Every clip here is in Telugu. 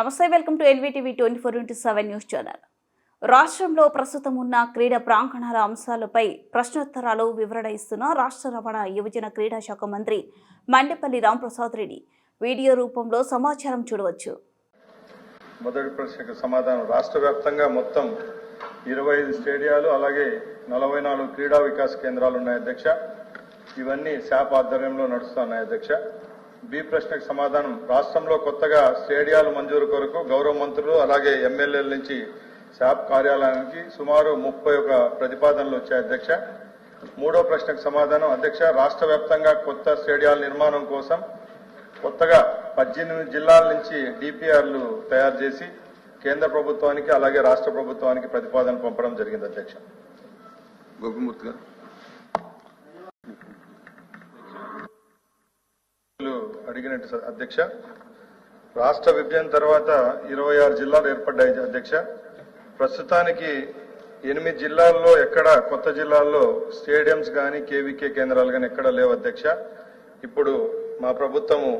నమస్తే welcome to LVTV twenty four into seven news channel. రాష్ట్రంలో ప్రస్తుతం ఉన్న క్రీడా ప్రాంగణాల అంశాలపై ప్రశ్నోత్తరాలు వివరణ ఇస్తున్న రాష్ట్ర రవాణా యువజన క్రీడా శాఖ మంత్రి మండపల్లి రాంప్రసాద్ రెడ్డి. వీడియో రూపంలో సమాచారం చూడవచ్చు. మొదటి ప్రశ్నకు సమాధానం. రాష్ట్ర వ్యాప్తంగా మొత్తం ఇరవై ఐదు స్టేడియాలు అలాగే నలభై నాలుగు క్రీడా వికాస్ కేంద్రాలు ఉన్నాయి అధ్యక్ష. ఇవన్నీ శాప్ ఆధ్వర్యంలో నడుస్తున్నాయి అధ్యక్ష. బి ప్రశ్నకు సమాధానం. రాష్ట్రంలో కొత్తగా స్టేడియాలు మంజూరు కొరకు గౌరవ మంత్రులు అలాగే ఎమ్మెల్యేల నుంచి శాప్ కార్యాలయానికి సుమారు ముప్పై ఒక ప్రతిపాదనలు వచ్చాయి అధ్యక్ష. మూడో ప్రశ్నకు సమాధానం. అధ్యక్ష రాష్ట్ర వ్యాప్తంగా కొత్త స్టేడియాల నిర్మాణం కోసం కొత్తగా పద్దెనిమిది జిల్లాల నుంచి డిపిఆర్లు తయారు చేసి కేంద్ర ప్రభుత్వానికి అలాగే రాష్ట్ర ప్రభుత్వానికి ప్రతిపాదన పంపడం జరిగింది అధ్యక్ష. గోపిమూర్తి గారు వీళ్ళు అడిగినట్టు అధ్యక్ష రాష్ట్ర విభజన తర్వాత ఇరవై ఆరు జిల్లాలు ఏర్పడ్డాయి అధ్యక్ష. ప్రస్తుతానికి ఎనిమిది జిల్లాల్లో ఎక్కడ కొత్త జిల్లాల్లో స్టేడియంస్ కానీ కేవీకే కేంద్రాలు కానీ ఎక్కడ లేవు అధ్యక్ష. ఇప్పుడు మా ప్రభుత్వము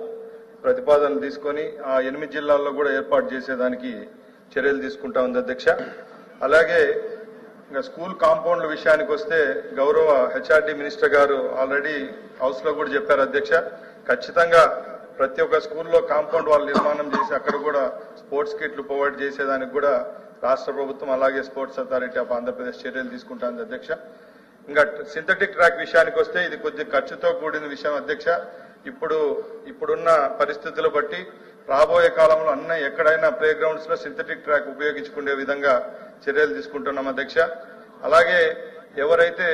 ప్రతిపాదన తీసుకొని ఆ ఎనిమిది జిల్లాల్లో కూడా ఏర్పాటు చేసేదానికి చర్యలు తీసుకుంటా ఉంది అధ్యక్ష. అలాగే ఇంకా స్కూల్ కాంపౌండ్ల విషయానికి వస్తే గౌరవ హెచ్ఆర్డి మినిస్టర్ గారు ఆల్రెడీ హౌస్లో కూడా చెప్పారు అధ్యక్ష. ఖచ్చితంగా ప్రతి ఒక్క స్కూల్లో కాంపౌండ్ వాళ్ళు నిర్మాణం చేసి అక్కడ కూడా స్పోర్ట్స్ కిట్లు ప్రొవైడ్ చేసేదానికి కూడా రాష్ట్ర ప్రభుత్వం అలాగే స్పోర్ట్స్ అథారిటీ ఆఫ్ ఆంధ్రప్రదేశ్ చర్యలు తీసుకుంటుంది అధ్యక్ష. ఇంకా సింథటిక్ ట్రాక్ విషయానికి వస్తే ఇది కొద్ది ఖర్చుతో కూడిన విషయం అధ్యక్ష. ఇప్పుడు ఇప్పుడున్న పరిస్థితులు బట్టి రాబోయే కాలంలో అన్న ఎక్కడైనా ప్లే గ్రౌండ్స్లో సింథటిక్ ట్రాక్ ఉపయోగించుకునే విధంగా చర్యలు తీసుకుంటున్నాం అధ్యక్ష. అలాగే ఎవరైతే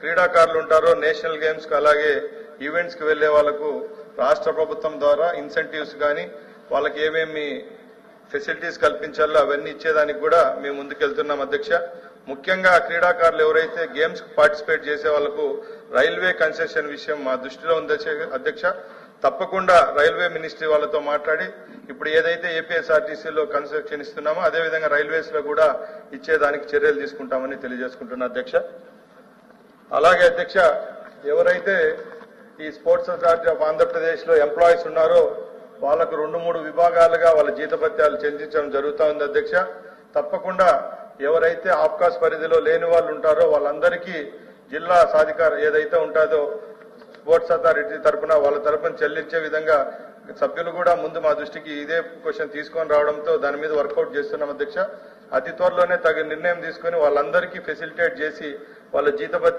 క్రీడాకారులు ఉంటారో నేషనల్ గేమ్స్కు అలాగే ఈవెంట్స్కి వెళ్ళే వాళ్ళకు రాష్ట్ర ప్రభుత్వం ద్వారా ఇన్సెంటివ్స్ కానీ వాళ్ళకి ఏమేమి ఫెసిలిటీస్ కల్పించాలో అవన్నీ ఇచ్చేదానికి కూడా మేము ముందుకెళ్తున్నాం అధ్యక్ష. ముఖ్యంగా క్రీడాకారులు ఎవరైతే గేమ్స్ పార్టిసిపేట్ చేసే వాళ్ళకు రైల్వే కన్సెషన్ విషయం మా దృష్టిలో ఉంది అధ్యక్ష- అధ్యక్ష. తప్పకుండా రైల్వే మినిస్ట్రీ వాళ్ళతో మాట్లాడి ఇప్పుడు ఏదైతే ఏపీఎస్ఆర్టీసీలో కన్స్ట్రక్షన్ ఇస్తున్నామో అదేవిధంగా రైల్వేస్లో కూడా ఇచ్చేదానికి చర్యలు తీసుకుంటామని తెలియజేసుకుంటున్నా అధ్యక్ష. అలాగే అధ్యక్ష ఎవరైతే ఈ స్పోర్ట్స్ అథారిటీ ఆఫ్ ఆంధ్రప్రదేశ్లో ఎంప్లాయీస్ ఉన్నారో. వాళ్ళకు రెండు మూడు విభాగాలుగా వాళ్ళ జీతభత్యాలు చెల్లించడం జరుగుతూ ఉంది అధ్యక్ష. తప్పకుండా ఎవరైతే ఆఫ్కాస్ పరిధిలో లేని వాళ్ళు ఉంటారో వాళ్ళందరికీ జిల్లా సాధికార ఏదైతే ఉంటుందో స్పోర్ట్స్ అథారిటీ తరపున వాళ్ళ తరపున చెల్లించే విధంగా సభ్యులు కూడా ముందు మా దృష్టికి ఇదే క్వశ్చన్ తీసుకొని రావడంతో దాని మీద వర్కౌట్ చేస్తున్నాం అధ్యక్ష. అతి త్వరలోనే తగిన నిర్ణయం తీసుకొని వాళ్ళందరికీ ఫెసిలిటేట్ చేసి వాళ్ళ జీతభత్య